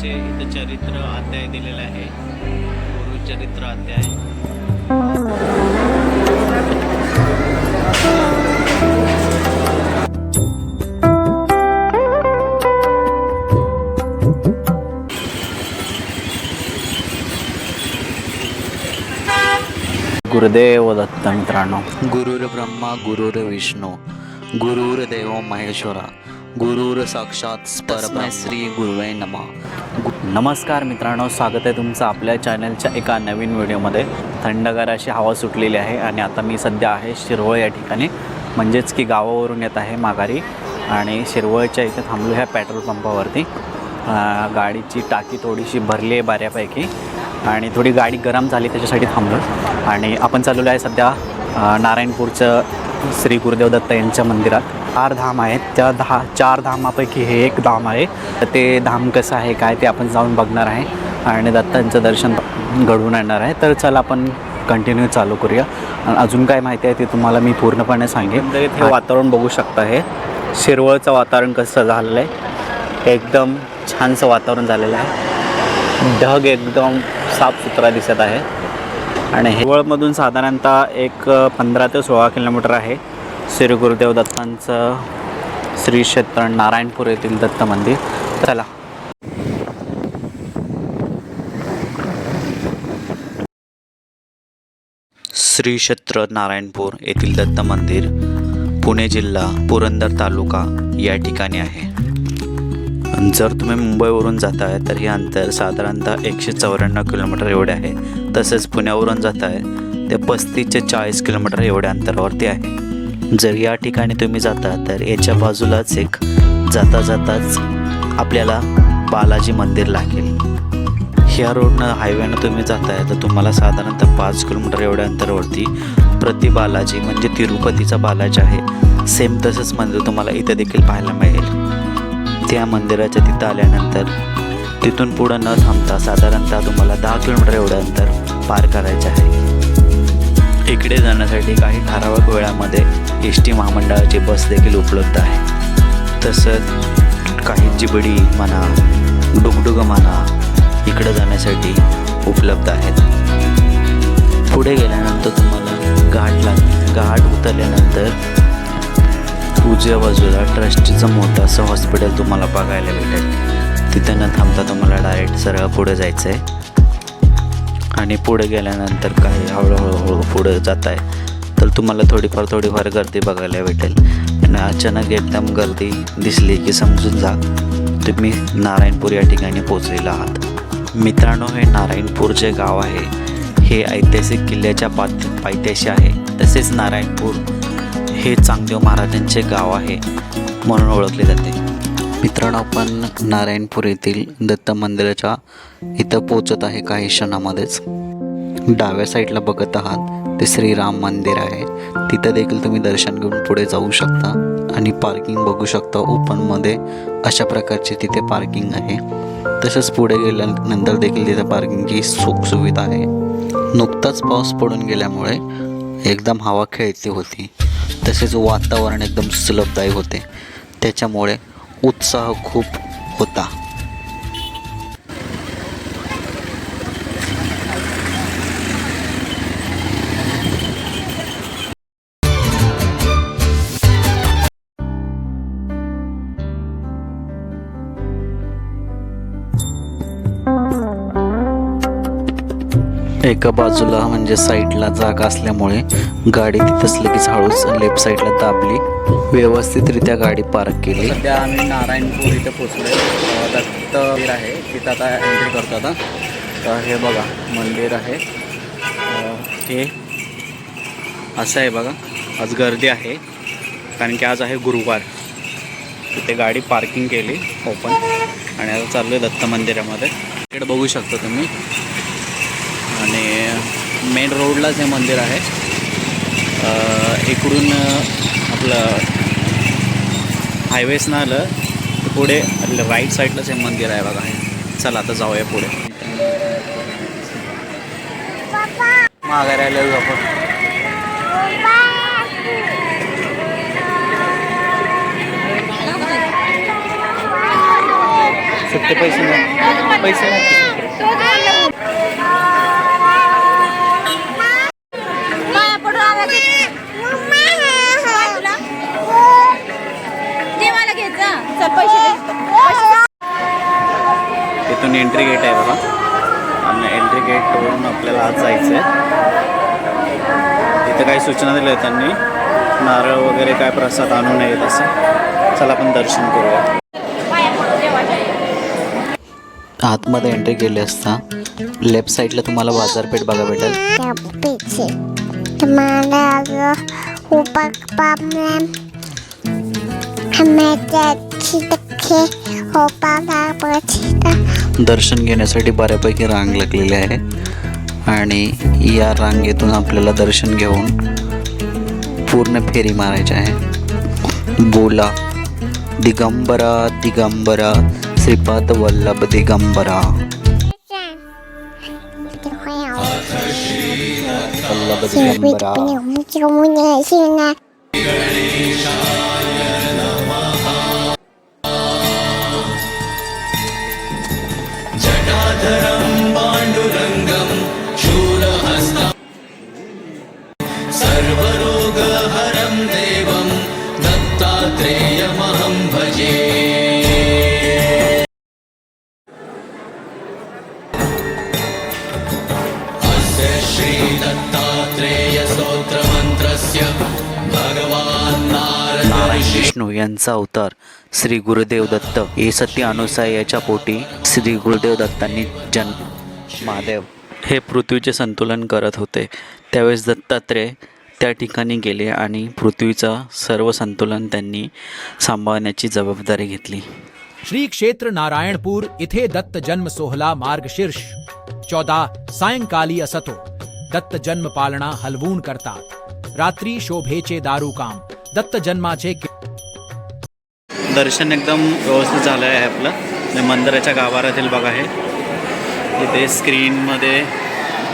गुरुचे इथं चरित्र अध्याय दिलेला आहे. गुरु चरित्र अध्याय. गुरुदेव दत्त मित्रांनो. गुरुर ब्रह्मा गुरुर विष्णू गुरुर देव महेश्वरा गुरुर साक्षात परब्रह्म. श्री गुरुवे नमा. नमस्कार मित्रांनो स्वागत आहे तुमचं आपल्या चॅनलच्या एका नवीन व्हिडिओमध्ये थंडगार अशी हवा सुटलेली आहे आणि आता मी सध्या आहे शिरवळ या ठिकाणी. म्हणजेच की गावावरून येत आहे माघारी आणि शिरवळच्या इथे थांबलो ह्या पेट्रोल पंपावरती. गाडीची टाकी थोडीशी भरली आहे बऱ्यापैकी आणि थोडी गाडी गरम झाली त्याच्यासाठी थांबलो. आणि आपण चाललेलो आहे सध्या नारायणपूरचं श्री गुरुदेव दत्त यांच्या मंदिरात चार धाम आहेत त्या दहा चार धामापैकी हे एक धाम आहे. तर ते धाम कसं आहे काय ते आपण जाऊन बघणार आहे आणि दत्तांचं दर्शन घडवून आणणार आहे. तर चला आपण कंटिन्यू चालू करूया. आणि अजून काय माहिती आहे ते तुम्हाला मी पूर्णपणे सांगेन. तर इथे वातावरण बघू शकता हे. शिरवळचं वातावरण कसं झालेलं आहे. एकदम छानसं वातावरण झालेलं आहे. ढग एकदम साफसुथरा दिसत आहे. आणि हिवळमधून साधारणतः एक पंधरा ते सोळा किलोमीटर आहे. श्री गुरुदेव दत्तांचं श्री क्षेत्र नारायणपूर येथील दत्त मंदिर. चला. श्री क्षेत्र नारायणपूर येथील दत्त मंदिर पुणे जिल्हा पुरंदर तालुका या ठिकाणी आहे. जर तुम्ही मुंबईवरून जात आहे तर हे अंतर साधारणतः एकशे चौऱ्याण्णव किलोमीटर एवढे आहे. तसेच पुण्यावरून जात आहे ते पस्तीस ते चाळीस किलोमीटर एवढ्या अंतरावरती आहे. जर या ठिकाणी तुम्ही जाता तर याच्या बाजूलाच एक जाता जाताच आपल्याला बालाजी मंदिर लागेल. ह्या रोडनं हायवेनं तुम्ही जात आहे तर तुम्हाला साधारणतः पाच किलोमीटर एवढ्या अंतरावरती प्रति बालाजी म्हणजे तिरुपतीचा बालाजी आहे. सेम तसंच मंदिर तुम्हाला इथं देखील पाहायला मिळेल. त्या मंदिराच्या तिथं आल्यानंतर तिथून पुढं न थांबता साधारणतः तुम्हाला दहा किलोमीटर एवढं अंतर पार करायचे आहे. इकडे जाण्यासाठी काही ठराविक वेळामध्ये एस टी महामंडळाची बस देखील उपलब्ध आहे. तसंच काही जिबडी म्हणा डुगडुगं म्हणा इकडं जाण्यासाठी उपलब्ध आहेत. पुढे गेल्यानंतर तुम्हाला घाट लाग घाट उतरल्यानंतर उजव्या बाजूला ट्रस्टचं मोठं असं हॉस्पिटल तुम्हाला बघायला भेटेल. तिथं न थांबता तुम्हाला डायरेक्ट सरळ पुढे जायचं आहे आणि पुढे गेल्यानंतर काही हळूहळू पुढे जात आहे तर तुम्हाला थोडीफार थोडीफार गर्दी बघायला भेटेल. आणि अचानक एकदम गर्दी दिसली की समजून जा तुम्ही नारायणपूर या ठिकाणी पोचलेला आहात. मित्रांनो हे नारायणपूर जे गाव आहे हे ऐतिहासिक किल्ल्याच्या पात पायथ्याशी आहे. तसेच नारायणपूर हे चांगदेव महाराजांचे गाव आहे म्हणून ओळखले जाते. मित्रांनो आपण नारायणपूर येथील दत्त मंदिराच्या इथं पोचत आहे काही क्षणामध्येच. डाव्या साईडला बघत आहात ते श्रीराम मंदिर आहे. तिथं देखील तुम्ही दर्शन घेऊन पुढे जाऊ शकता आणि पार्किंग बघू शकता ओपनमध्ये अशा प्रकारची तिथे पार्किंग आहे. तसंच पुढे गेल्यानंतर देखील तिथे पार्किंगची सुखसुविधा आहे. नुकताच पाऊस पडून गेल्यामुळे एकदम हवा खेळती होती. तसेच वातावरण एकदम सुलभदायी होते. त्याच्यामुळे उत्साह खूप होता. एका बाजूला म्हणजे साईडला जागा असल्यामुळे गाडी तिथंच लगेच हळूच लेफ्ट साईडला दाबली. व्यवस्थितरित्या गाडी पार्क केली. सध्या आम्ही नारायणपूर इथे पोचलो दत्त मंदिर आहे. तिथं आता एंट्री करतो आता. तर हे बघा मंदिर आहे. हे असं आहे बघा. आज गर्दी आहे. कारण की आज आहे गुरुवार. तिथे गाडी पार्किंग केली ओपन आणि आता चाललो आहे दत्त मंदिरामध्ये. तिकडे बघू शकता तुम्ही. आणि मेन रोडलाच हे मंदिर आहे. इकडून आपलं हायवेसनं आलं पुढे राईट साईडलाच हे मंदिर आहे बघा. चला आता जाऊया पुढे. माघारी आलेलो आपण. सुट्टे पैसे नाही. पैसे नाही. एंट्री गेट आहे बघा. आणि एंट्री गेटवरून आपल्याला आज जायचं आहे तिथं काही सूचना दिल्या आहेत त्यांनी. नारळ वगैरे काय प्रसाद आणू नयेत असं. चला आपण दर्शन करूया. आतमध्ये एंट्री केली असता लेफ्ट साईडला तुम्हाला बाजारपेठ बघा भेटेल. तुम्हाला Tomorrow, upak pamlam. Hamada chitake, opaka. दर्शन घेण्यासाठी बऱ्यापैकी रांग लागलेली आहे. आणि या रांगेतून आपल्याला दर्शन घेऊन पूर्ण फेरी मारायची आहे. बोला दिगंबरा दिगंबरा श्रीपाद वल्लभ दिगंबरा. वल्लभ दिगंबरा. विष्णू यांचा अवतार श्री गुरुदेव दत्त. हे सत्य अनुसायाच्या पोटी श्री गुरुदेव दत्तांनी जन्म. महादेव. हे पृथ्वीचे संतुलन करत होते. त्यावेळेस दत्तात्रेय त्या ठिकाणी गेले आणि पृथ्वीचं सर्व संतुलन त्यांनी सांभाळण्याची जबाबदारी घेतली. श्री क्षेत्र नारायणपूर इथे दत्त जन्म सोहळा मार्गशीर्ष चौदा सायंकाली असतो. दत्त जन्म पालना हलवून करतात. रात्री शोभेचे दारू काम दत्त जन्माचे कि- दर्शन एकदम व्यवस्थित झालं आहे आपलं. म्हणजे मंदिराच्या गाभाऱ्यातील बघा हे. इथे स्क्रीनमध्ये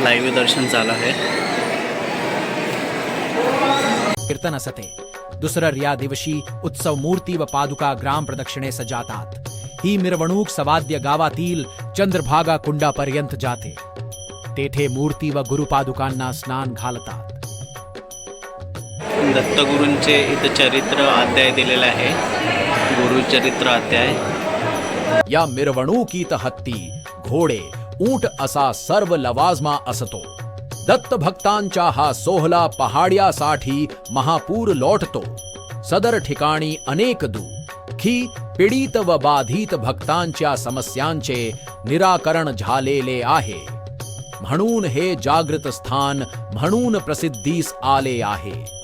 लाईव्ह दर्शन झालं आहे. कीर्तन असते दुसरं या दिवशी उत्सव मूर्ती व पादुका ग्राम प्रदक्षिणेस जातात ही मिरवणूक सवाद्य गावातील चंद्रभागा कुंडापर्यंत जाते. तेथे मूर्ती व गुरुपादुकांना स्नान घालतात. दत्तगुरूंचे इथं चरित्र अध्याय दिलेलं आहे. गुरुचरित्र अध्याय। या मिरवणुकीत हत्ती, घोडे, ऊँट असा सर्व लवाजमा असतो। दत्त भक्तांच्या हा सोहला पहाड्यासाठी महापूर लोटतो। सदर ठिकाणी अनेक दुःखी पीडित व बाधित भक्तांच्या समस्यांचे निराकरण झालेले आहे। म्हणून हे जागृत स्थान, म्हणून प्रसिद्धीस आले आहे।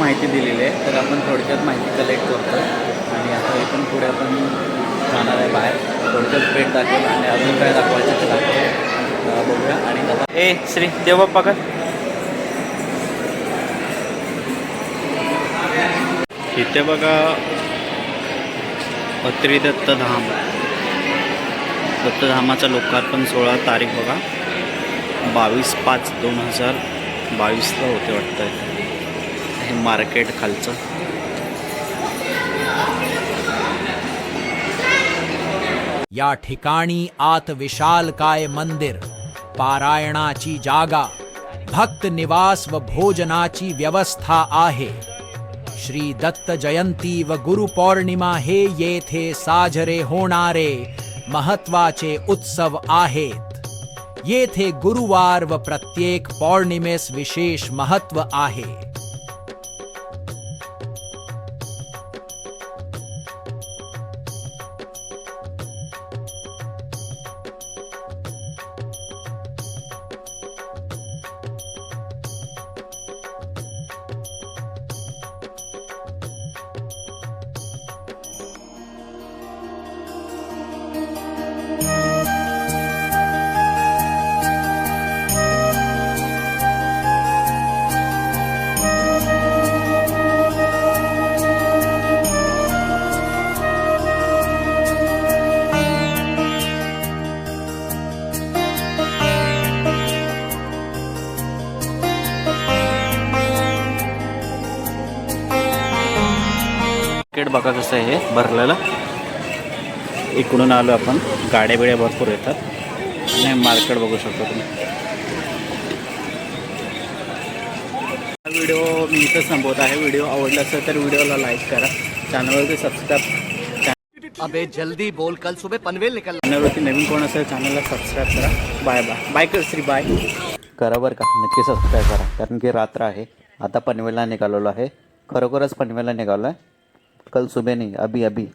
माहिती दिलेली आहे तर आपण थोडक्यात माहिती कलेक्ट करतो. आणि आता इथून पुढे आपण जाणार आहे बाहेर. थोडक्यात पेट दाखवेल आणि अजून काय दाखवायचं ते दाखवेल. बघूया. आणि आता ए श्री देवबाप्पा का इथे बघा अत्री दत्तधाम. दत्तधामाचा लोकार्पण सोळा तारीख बघा. बावीस पाच दोन हजार बावीसला होते वाटतं हे मार्केट खालचं. या ठिकाणी आत विशाल काय मंदिर? पारायणाची जागा भक्त निवास व भोजनाची व्यवस्था आहे. श्री दत्त जयंती व गुरु पौर्णिमा हे येथे साजरे होणारे महत्त्वाचे उत्सव आहेत. येथे गुरुवार व प्रत्येक पौर्णिमेस विशेष महत्त्व आहे. बघा कसं आहे हे भरलेलं. इकडून आलो आपण. गाड्या बिड्या भरपूर येतात. आणि मार्केट बघू शकतो तुम्ही. हा व्हिडिओ मी इथं संपवत आहे. व्हिडिओ आवडला असेल तर व्हिडिओला लाईक करा. चॅनलवरती सबस्क्राईब अबे जल्दी बोल. कल सुबह पनवेल निकल चॅनलवरती नवीन कोण असेल चॅनलला सबस्क्राईब करा. Bye bye. बाय कर श्री बाय. करा बरं का. नक्की सबस्क्राईब करा. कारण की रात्र आहे. आता पनवेलला निघालेलो आहे. खरोखरच पनवेलला निघालो आहे कल सुबह नहीं अभी अभी।